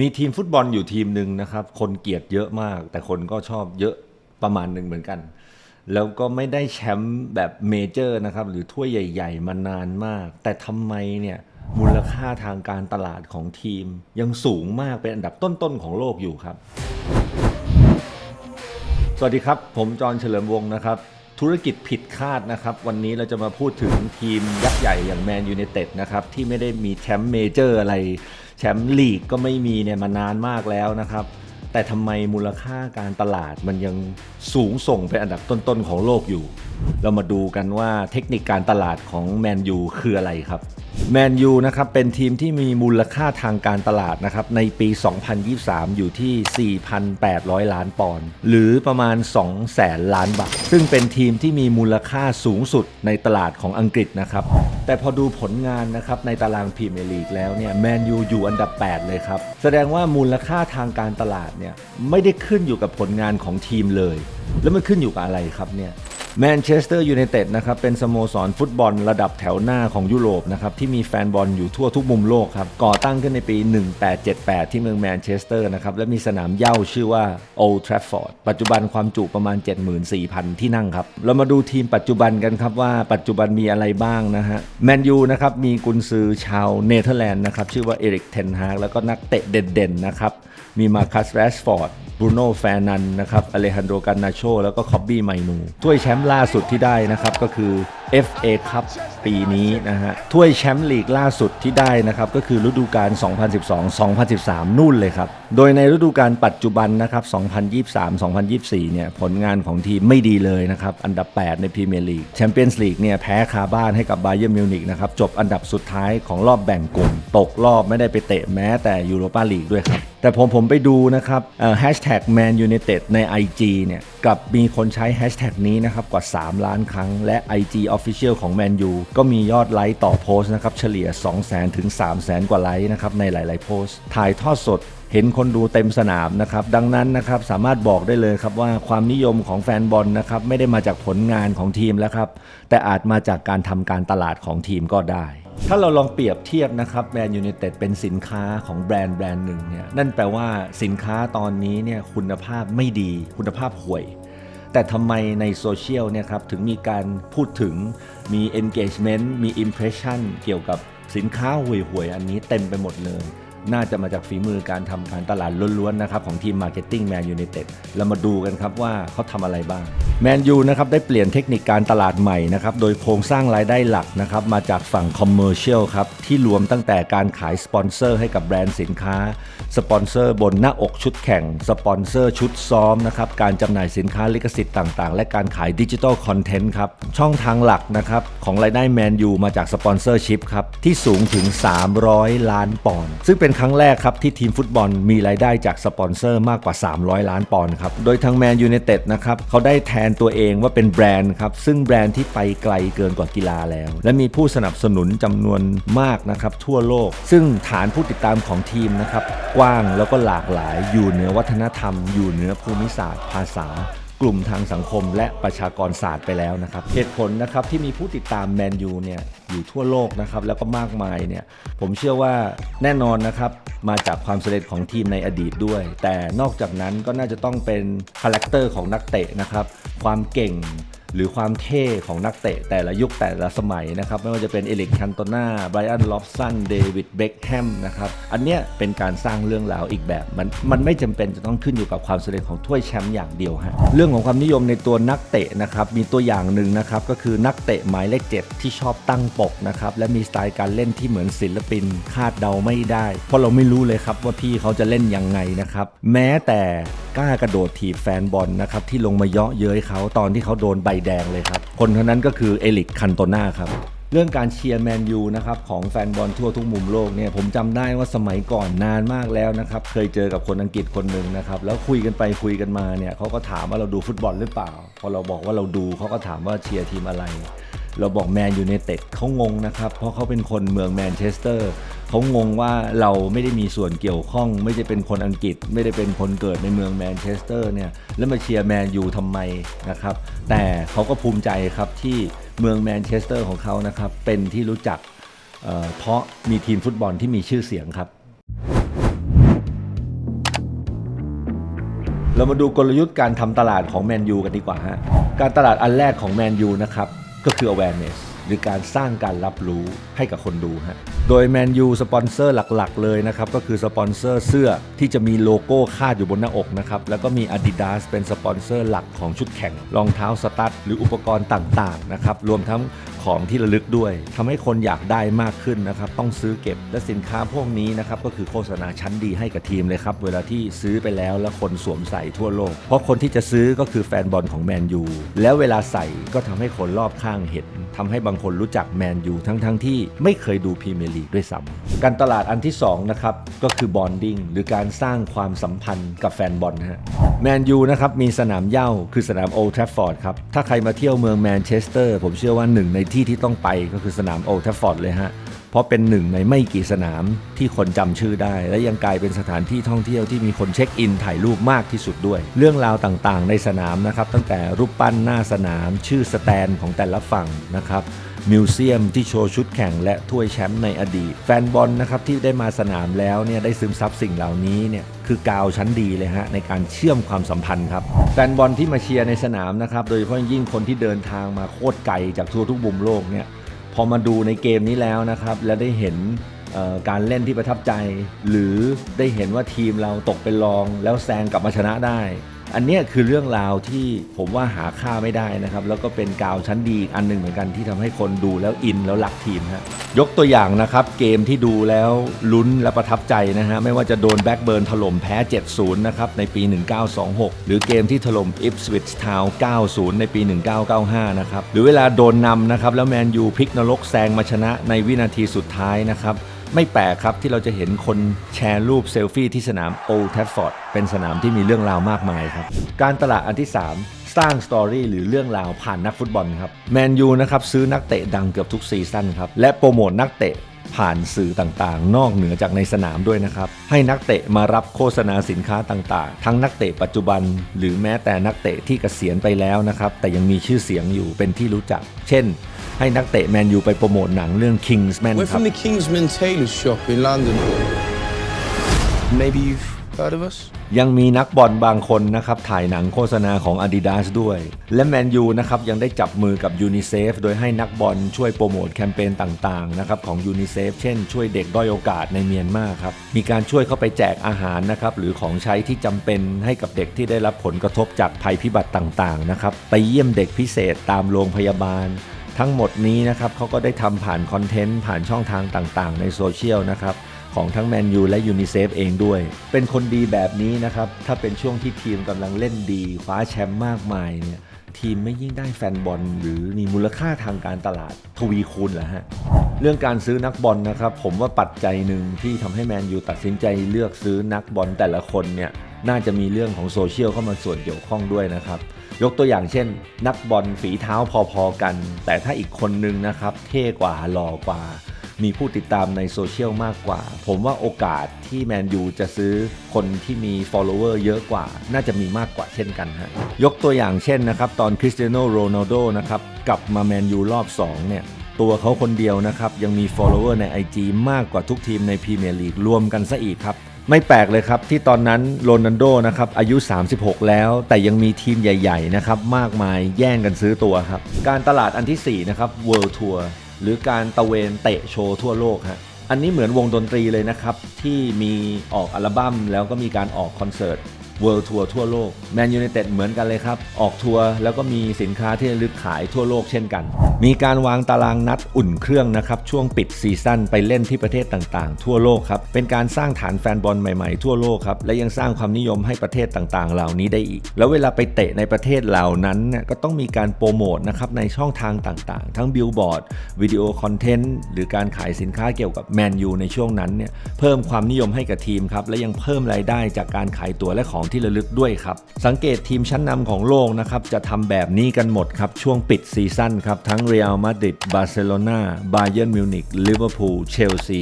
มีทีมฟุตบอลอยู่ทีมหนึ่งนะครับ คนเกลียดเยอะมาก แต่คนก็ชอบเยอะประมาณหนึ่งเหมือนกัน แล้วก็ไม่ได้แชมป์แบบเมเจอร์นะครับ หรือถ้วยใหญ่ ๆ มานานมาก แต่ทำไมเนี่ยมูลค่าทางการตลาดของทีม ยังสูงมากเป็นอันดับต้น ๆ ของโลกอยู่ครับ สวัสดีครับ ผมจอห์นเฉลิมวงศ์นะครับ ธุรกิจผิดคาดนะครับ วันนี้เราจะมาพูดถึงทีมยักษ์ใหญ่อย่างแมนยู i นเต็ดนะครับ ที่ไม่ได้มีแชมป์เมเจอร์อะไร ชมป์ลีกก็ไม่มีเนี่ยมานานมากแล้วนะครับ แต่ทำไมมูลค่าการตลาดมันยังสูงส่งเป็นอันดับต้นๆของโลกอยู่ เรามาดูกันว่าเทคนิคการตลาดของแมนยูคืออะไรครับแมนยูนะครับเป็นทีมที่มีมูลค่าทางการตลาดนะครับในปี 2023 อยู่ที่ 4,800 ล้านปอนด์หรือประมาณ 2 แสนล้านบาท ซึ่งเป็นทีมที่มีมูลค่าสูงสุดในตลาดของอังกฤษนะครับแต่พอดูผลงานนะครับในตารางพรีเมียร์ลีกแล้วเนี่ยแมนยูอยู่อันดับ 8 เลยครับ แสดงว่ามูลค่าทางการตลาดเนี่ยไม่ได้ขึ้นอยู่กับผลงานของทีมเลย แล้วมันขึ้นอยู่กับอะไรครับเนี่ย แมนเชสเตอร์ยูไนเต็ดนะครับเป็นสโมสรฟุตบอลระดับแถวหน้าของยุโรปนะครับที่มีแฟนบอลอยู่ทั่วทุกมุมโลกครับก่อตั้งขึ้นในปี 1878 ที่เมืองแมนเชสเตอร์นะครับและมีสนามเย้าชื่อว่า Old Trafford ปัจจุบันความจุประมาณ 74,000 ที่นั่งครับ เรามาดูทีมปัจจุบันกันครับว่าปัจจุบันมีอะไรบ้างนะฮะแมนยูนะครับมีกุนซือชาวเนเธอร์แลนด์นะครับชื่อว่าเอริกเทนฮากแล้วก็นักเตะเด่นๆนะครับมีมาคัสแรชฟอร์ด บรูโน่แฟนันนะครับอเลฮันโดการนาโชแล้วก็คอบบี้ไมนูถ้วยแชมป์ล่าสุดที่ได้นะครับก็คือ FA ครับปีนี้นะฮะถ้วยแชมป์ลีกล่าสุดที่ได้นะครับ ก็คือฤดูกาล 2012-2013 นู่นเลยครับ โดยในฤดูกาลปัจจุบันนะครับ 2023-2024 เนี่ยผลงานของทีมไม่ดีเลยนะครับ อันดับ 8 ในพรีเมียร์ลีกแชมเปี้ยนส์ลีกเนี่ยแพ้คาบ้านให้กับบาเย r n มิวนิกนะครับ จบอันดับสุดท้ายของรอบแบ่งกลุ่มตกรอบไม่ได้ไปเตะแม้แต่ยูโรปาลีกด้วยครับแต่ผมผมไปดูนะครับแฮชแท็กแมนยูไนเต็ดใน IG เนี่ยกับมีคนใช้แฮชแท็กนี้นะครับกว่า 3 ล้านครั้งและ IG Official ของแมนยูก็มียอดไลค์ต่อโพสต์นะครับเฉลี่ย 200,000ถึง300,000 กว่าไลค์นะครับในหลาย ๆ โพสต์ ถ่ายทอดสดเห็นคนดูเต็มสนามนะครับดังนั้นนะครับสามารถบอกได้เลยครับว่าความนิยมของแฟนบอลนะครับไม่ได้มาจากผลงานของทีมแล้วครับแต่อาจมาจากการทำการตลาดของทีมก็ได้ ถ้าเราลองเปรียบเทียบนะครับแมนยู i นเต็ดเป็นสินค้าของแบรนด์แบรนด์หนึ่งเนี่ยนั่นแปลว่าสินค้าตอนนี้เนี่ยคุณภาพไม่ดีคุณภาพห่วย แต่ทำไมในโซเชียลเนี่ยครับถึงมีการพูดถึงมี engagement มี impression เกี่ยวกับสินค้าห่วยๆ อันนี้เต็มไปหมดเลย น่าจะมาจากฝีมือการทำการตลาดล้วนๆนะครับของทีม Marketing Man United เรามาดูกันครับว่าเขาทำอะไรบ้างแมนยูนะครับได้เปลี่ยนเทคนิคการตลาดใหม่นะครับโดยโครงสร้างรายได้หลักนะครับมาจากฝั่ง Commercial ครับที่รวมตั้งแต่การขายสปอนเซอร์ให้กับแบรนด์สินค้า สปอนเซอร์บนหน้าอกชุดแข่ง สปอนเซอร์ชุดซ้อมนะครับการจำหน่ายสินค้าลิขสิทธิ์ต่างๆ และการขายดิจิทัลคอนเทนต์ครับช่องทางหลักนะครับของรายได้แมนยูมาจากสปอนเซอร์ชิพครับที่สูงถึง 300 ล้านปอนด์ซึ่งเป็นครั้งแรกครับที่ทีมฟุตบอลมีรายได้จากสปอนเซอร์มากกว่า 300 ล้านปอนด์ครับโดยทางแมนยูไนเต็ดนะครับเขาได้แทนตัวเองว่าเป็นแบรนด์ครับซึ่งแบรนด์ที่ไปไกลเกินกว่ากีฬาแล้ว และมีผู้สนับสนุนจำนวนมากนะครับทั่วโลก ซึ่งฐานผู้ติดตามของทีมนะครับกว้างแล้วก็หลากหลายอยู่เหนือวัฒนธรรม อยู่เหนือภูมิศาสตร์ ภาษา กลุ่มทางสังคมและประชากรศาสตร์ไปแล้วนะครับเหตุผลนะครับที่มีผู้ติดตามแมนยูเนี่ยอยู่ทั่วโลกนะครับแล้วก็มากมายเนี่ยผมเชื่อว่าแน่นอนนะครับมาจากความสำเร็จของทีมในอดีตด้วย แต่นอกจากนั้นก็น่าจะต้องเป็นคาแรคเตอร์ของนักเตะนะครับความเก่ง หรือความเท่ของนักเตะแต่ละยุคแต่ละสมัยนะครับ ไม่ว่าจะเป็นเอลิกคันโตนาไบรอันล็อบสันเดวิดเบคแฮมนะครับ อันเนี้ยเป็นการสร้างเรื่องราวอีกแบบ มันมันไม่จำเป็นจะต้องขึ้นอยู่กับความสำเร็จของถ้วยแชมป์อย่างเดียวฮะเรื่องของความนิยมในตัวนักเตะนะครับมีตัวอย่างหนึ่งนะครับก็คือนักเตะหมายเลขเจ็ดที่ชอบตั้งปกนะครับและมีสไตล์การเล่นที่เหมือนศิลปินคาดเดาไม่ได้ เพราะเราไม่รู้เลยครับว่าพี่เขาจะเล่นยังไงนะครับแม้แต่ กล้ากระโดดถีบแฟนบอลนะครับที่ลงมาเยาะเย้ยเขาตอนที่เขาโดนใบแดงเลยครับ คนคนนั้นก็คือเอลิกคันโตนาครับเรื่องการเชียร์แมนยูนะครับของแฟนบอลทั่วทุกมุมโลกเนี่ยผมจำได้ว่าสมัยก่อนนานมากแล้วนะครับเคยเจอกับคนอังกฤษคนหนึ่งนะครับแล้วคุยกันไปคุยกันมาเนี่ยเขาก็ถามว่าเราดูฟุตบอลหรือเปล่า พอเราบอกว่าเราดูเขาก็ถามว่าเชียร์ทีมอะไร เราบอกแมนยู i นเต็ดเขางงนะครับ เพราะเขาเป็นคนเมืองแมนเชสเตอร์เขางงว่าเราไม่ได้มีส่วนเกี่ยวข้อง ไม่ได้เป็นคนอังกฤษ ไม่ได้เป็นคนเกิดในเมืองแมนเชสเตอร์เนี่ยแล้วมาเชียร์แมนยูทำไมนะครับ แต่เขาก็ภูมิใจครับที่เมืองแมนเชสเตอร์ของเขานะครับเป็นที่รู้จักเเพราะมีทีมฟุตบอลที่มีชื่อเสียงครับเรามาดูกลยุทธ์การทำตลาดของแมนยูกันดีกว่าฮะ การตลาดอันแรกของแมนยูนะครับ ก็คือ awareness หรือการสร้างการรับรู้ให้กับคนดูฮะ โดยแมนยูสปอนเซอร์หลักๆ เลยนะครับ ก็คือสปอนเซอร์เสื้อที่จะมีโลโก้คาดอยู่บนหน้าอกนะครับ แล้วก็มี Adidas เป็นสปอนเซอร์หลักของชุดแข่ง รองเท้าสตั๊ดหรืออุปกรณ์ต่างๆนะครับ รวมทั้ง ของที่ระลึกด้วยทำให้คนอยากได้มากขึ้นนะครับ ต้องซื้อเก็บและสินค้าพวกนี้นะครับก็คือโฆษณาชั้นดีให้กับทีมเลยครับ เวลาที่ซื้อไปแล้วแล้วคนสวมใส่ทั่วโลก เพราะคนที่จะซื้อก็คือแฟนบอลของแมนยูแล้วเวลาใส่ก็ทำให้คนรอบข้างเห็นทำให้บางคนรู้จักแมนยูทั้งๆที่ไม่เคยดูพรีเมียร์ลีกด้วยซ้ำการตลาดอันที่สองนะครับก็คือบอนดิ้งหรือการสร้างความสัมพันธ์กับแฟนบอลฮะแมนยูนะครับมีสนามเย้าคือสนามโอลด์แทรฟฟอร์ดครับถ้าใครมาเที่ยวเมืองแมนเชสเตอร์ผมเชื่อว่าหนึ่งในที่ที่ต้องไปก็คือสนามโอลแทรฟฟอร์ดเลยฮะ เพราะเป็นหนึ่งในไม่กี่สนามที่คนจำชื่อได้ และยังกลายเป็นสถานที่ท่องเที่ยวที่มีคนเช็คอินถ่ายรูปมากที่สุดด้วย เรื่องราวต่างๆ ในสนามนะครับ ตั้งแต่รูปปั้นหน้าสนาม ชื่อสแตนของแต่ละฝั่งนะครับ มิวเซียมที่โชว์ชุดแข่งและถ้วยแชมป์ในอดีต แฟนบอลนะครับที่ได้มาสนามแล้วเนี่ยได้ซึมซับสิ่งเหล่านี้เนี่ยคือกาวชั้นดีเลยฮะในการเชื่อมความสัมพันธ์ครับ แฟนบอลที่มาเชียร์ในสนามนะครับโดยเฉพาะยิ่งคนที่เดินทางมาโคตรไกลจากทั่วทุกมุมโลกเนี่ยพอมาดูในเกมนี้แล้วนะครับแล้วได้เห็นการเล่นที่ประทับใจ หรือได้เห็นว่าทีมเราตกเป็นรองแล้วแซงกลับมาชนะได้ อันนี้คือเรื่องราวที่ผมว่าหาค่าไม่ได้นะครับ แล้วก็เป็นกาวชั้นดีอันหนึ่งเหมือนกันที่ทำให้คนดูแล้วอินแล้วรักทีมฮะยกตัวอย่างนะครับ เกมที่ดูแล้วลุ้นและประทับใจนะฮะไม่ว่าจะโดนแบ็กเบิร์นถล่มแพ้ 7-0 นะครับ ในปี 1926 หรือเกมที่ถล่มอิฟสวิตช์ทาวน์9-0 ในปี 1995 นะครับ หรือเวลาโดนนำนะครับ แล้วแมนยูพลิกนรกแซงมาชนะในวินาทีสุดท้ายนะครับ ไม่แปลกครับที่เราจะเห็นคนแชร์รูปเซลฟี่ที่สนามโอลแทฟฟอร์ดเป็นสนามที่มีเรื่องราวมากมายครับ การตลาดอันที่ 3 สร้างสตอรี่หรือเรื่องราวผ่านนักฟุตบอลครับแมนยูนะครับซื้อนักเตะดังเกือบทุกซีซั่นครับและโปรโมทนักเตะ ผ่านสื่อต่างๆ นอกเหนือจากในสนามด้วยนะครับ ให้นักเตะมารับโฆษณาสินค้าต่างๆ ทั้งนักเตะปัจจุบัน หรือแม้แต่นักเตะที่เกษียณไปแล้วนะครับ แต่ยังมีชื่อเสียงอยู่เป็นที่รู้จัก เช่น ให้นักเตะแมนยูไปโปรโมทหนังเรื่อง Kingsman We're ครับ from the Kingsman Tailor Shop in London. Maybe you've heard of us? ยังมีนักบอลบางคนนะครับถ่ายหนังโฆษณาของ Adidas ด้วย และแมนยูนะครับยังได้จับมือกับยูนิเซฟโดยให้นักบอลช่วยโปรโมทแคมเปญต่างๆนะครับของยูนิเซฟเช่นช่วยเด็กด้อยโอกาสในเมียนมาครับ มีการช่วยเข้าไปแจกอาหารนะครับหรือของใช้ที่จำเป็นให้กับเด็กที่ได้รับผลกระทบจากภัยพิบัติต่างๆนะครับไปเยี่ยมเด็กพิเศษตามโรงพยาบาลทั้งหมดนี้นะครับเขาก็ได้ทำผ่านคอนเทนต์ผ่านช่องทางต่างๆ ในโซเชียลนะครับ ของทั้งแมนยูและยูนิเซฟเองด้วย เป็นคนดีแบบนี้นะครับ ถ้าเป็นช่วงที่ทีมกำลังเล่นดีคว้าแชมป์มากมายเนี่ยทีมไม่ยิ่งได้แฟนบอลหรือมีมูลค่าทางการตลาดทวีคูณเหรอฮะเรื่องการซื้อนักบอลนะครับ ผมว่าปัจจัยหนึ่งที่ทำให้แมนยูตัดสินใจเลือกซื้อนักบอลแต่ละคนเนี่ยน่าจะมีเรื่องของโซเชียลเข้ามาส่วนเกี่ยวข้องด้วยนะครับ ยกตัวอย่างเช่น นักบอลฝีเท้าพอๆกัน แต่ถ้าอีกคนนึงนะครับ เท่กว่าหล่อกว่า มีผู้ติดตามในโซเชียลมากกว่า ผมว่าโอกาสที่แมนยูจะซื้อคนที่มี follower เยอะกว่า น่าจะมีมากกว่าเช่นกันฮะยกตัวอย่างเช่นนะครับ ตอนคริสเตียโนโรนัลโดนะครับกลับมาแมนยูรอบ 2 เนี่ย ตัวเขาคนเดียวนะครับ ยังมี follower ใน IG มากกว่าทุกทีมในพรีเมียร์ลีกรวมกันซะอีกครับไม่แปลกเลยครับ ที่ตอนนั้นโรนัลโดนะครับอายุ 36 แล้ว แต่ยังมีทีมใหญ่ ๆ นะครับ มากมายแย่งกันซื้อตัวครับ การตลาดอันทีสี่4 นะครับ World Tour หรือการตะเวนเตะโชว์ทั่วโลกฮะอันนี้เหมือนวงดนตรีเลยนะครับที่มีออกอัลบั้มแล้วก็มีการออกคอนเสิร์ต World Tour ทั่วโลกแมนยู i นเต็ดเหมือนกันเลยครับ ออกทัวร์แล้วก็มีสินค้าที่ระลึกขายทั่วโลกเช่นกัน มีการวางตารางนัดอุ่นเครื่องนะครับ ช่วงปิดซีซั่นไปเล่นที่ประเทศต่างๆ ทั่วโลกครับ เป็นการสร้างฐานแฟนบอลใหม่ๆ ทั่วโลกครับ และยังสร้างความนิยมให้ประเทศต่างๆ เหล่านี้ได้อีก แล้วเวลาไปเตะในประเทศเหล่านั้นเนี่ยก็ต้องมีการโปรโมทนะครับในช่องทางต่างๆ ทั้งบิลบอร์ดวิดีโอคอนเทนต์หรือการขายสินค้าเกี่ยวกับแมนยูในช่วงนั้นเนี่ยเพิ่มความนิยมให้กับทีมครับและยังเพิ่มรายได้จากการขายตัวและของที่ระลึกด้วยครับ สังเกตทีมชั้นนำของโลกนะครับจะทำแบบนี้กันหมดครับ ช่วงปิดซีซั่นครับ ทั้งเรอัลมาดริดบาร์เซโลนาบาเยิร์นมิวนิกลิเวอร์พูลเชลซี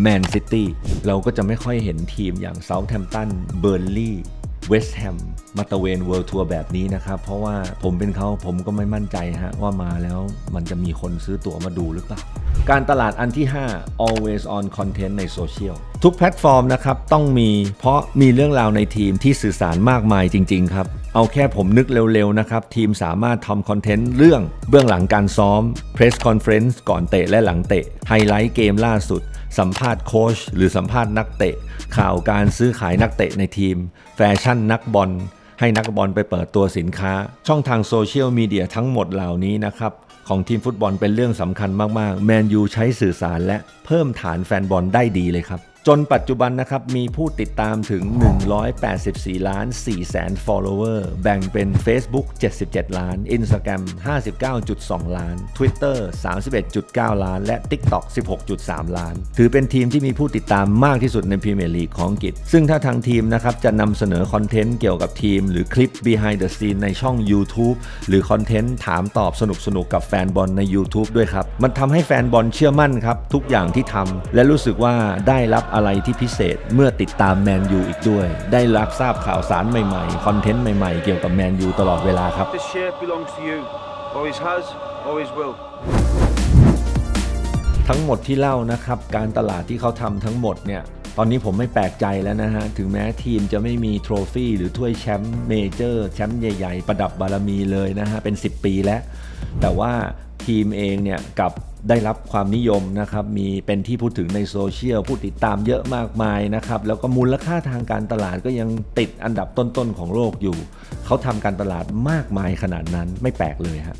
แมนซิตี้เราก็จะไม่ค่อยเห็นทีมอย่างเซาท์แฮมป์ตันเบอร์ลี่เวสต์แฮมมาตะเวนเวิลด์ทัวร์แบบนี้นะครับ เพราะว่าผมเป็นเขาผมก็ไม่มั่นใจฮะว่ามาแล้วมันจะมีคนซื้อตั๋วมาดูหรือเปล่า การตลาดอันที่ 5 always on content ในโซเชียลทุกแพลตฟอร์มนะครับต้องมีเพราะมีเรื่องราวในทีมที่สื่อสารมากมายจริง ๆ ครับ เอาแค่ผมนึกเร็ว ๆ นะครับ ทีมสามารถทำคอนเทนต์เรื่องเบื้องหลังการซ้อม Press Conference ก่อนเตะและหลังเตะ ไฮไลท์เกมล่าสุด สัมภาษณ์โค้ชหรือสัมภาษณ์นักเตะ ข่าวการซื้อขายนักเตะในทีม แฟชั่นนักบอลให้นักบอลไปเปิดตัวสินค้า ช่องทางโซเชียลมีเดียทั้งหมดเหล่านี้นะครับ ของทีมฟุตบอลเป็นเรื่องสำคัญมากๆ แมนยูใช้สื่อสารและเพิ่มฐานแฟนบอลได้ดีเลยครับ จนปัจจุบันนะครับมีผู้ติดตามถึง 184 ล้าน4แสน follower แบ่งเป็น Facebook 77 ล้าน Instagram 59.2 ล้าน Twitter 31.9 ล้าน และ TikTok 16.3 ล้าน ถือเป็นทีมที่มีผู้ติดตามมากที่สุดในพรีเมียร์ลีกของอังกฤษ ซึ่งถ้าทางทีมนะครับจะนำเสนอคอนเทนต์เกี่ยวกับทีม หรือคลิป behind the scene ในช่อง YouTube หรือคอนเทนต์ถามตอบสนุกๆกับแฟนบอลใน YouTube ด้วยครับ มันทำให้แฟนบอลเชื่อมั่นครับทุกอย่างที่ทำและรู้สึกว่าได้รับอะไรที่พิเศษเมื่อติดตามแมนยูอีกด้วย ได้รับทราบข่าวสารใหม่ๆ คอนเทนต์ใหม่ๆ เกี่ยวกับแมนยูตลอดเวลาครับ This shirt belongs to you. Always has, always will. ทั้งหมดที่เล่านะครับ การตลาดที่เขาทำทั้งหมดเนี่ยตอนนี้ผมไม่แปลกใจแล้วนะฮะ ถึงแม้ทีมจะไม่มีโทรฟี่หรือถ้วยแชมป์เมเจอร์แชมป์ใหญ่ ๆ ประดับบารมีเลยนะฮะ เป็น 10 ปีแล้ว แต่ว่า ทีมเองเนี่ยกับได้รับความนิยมนะครับมีเป็นที่พูดถึงในโซเชียลผู้ติดตามเยอะมากมายนะครับแล้วก็มูลค่าทางการตลาดก็ยังติดอันดับต้นๆของโลกอยู่ เขาทำการตลาดมากมายขนาดนั้นไม่แปลกเลยครับ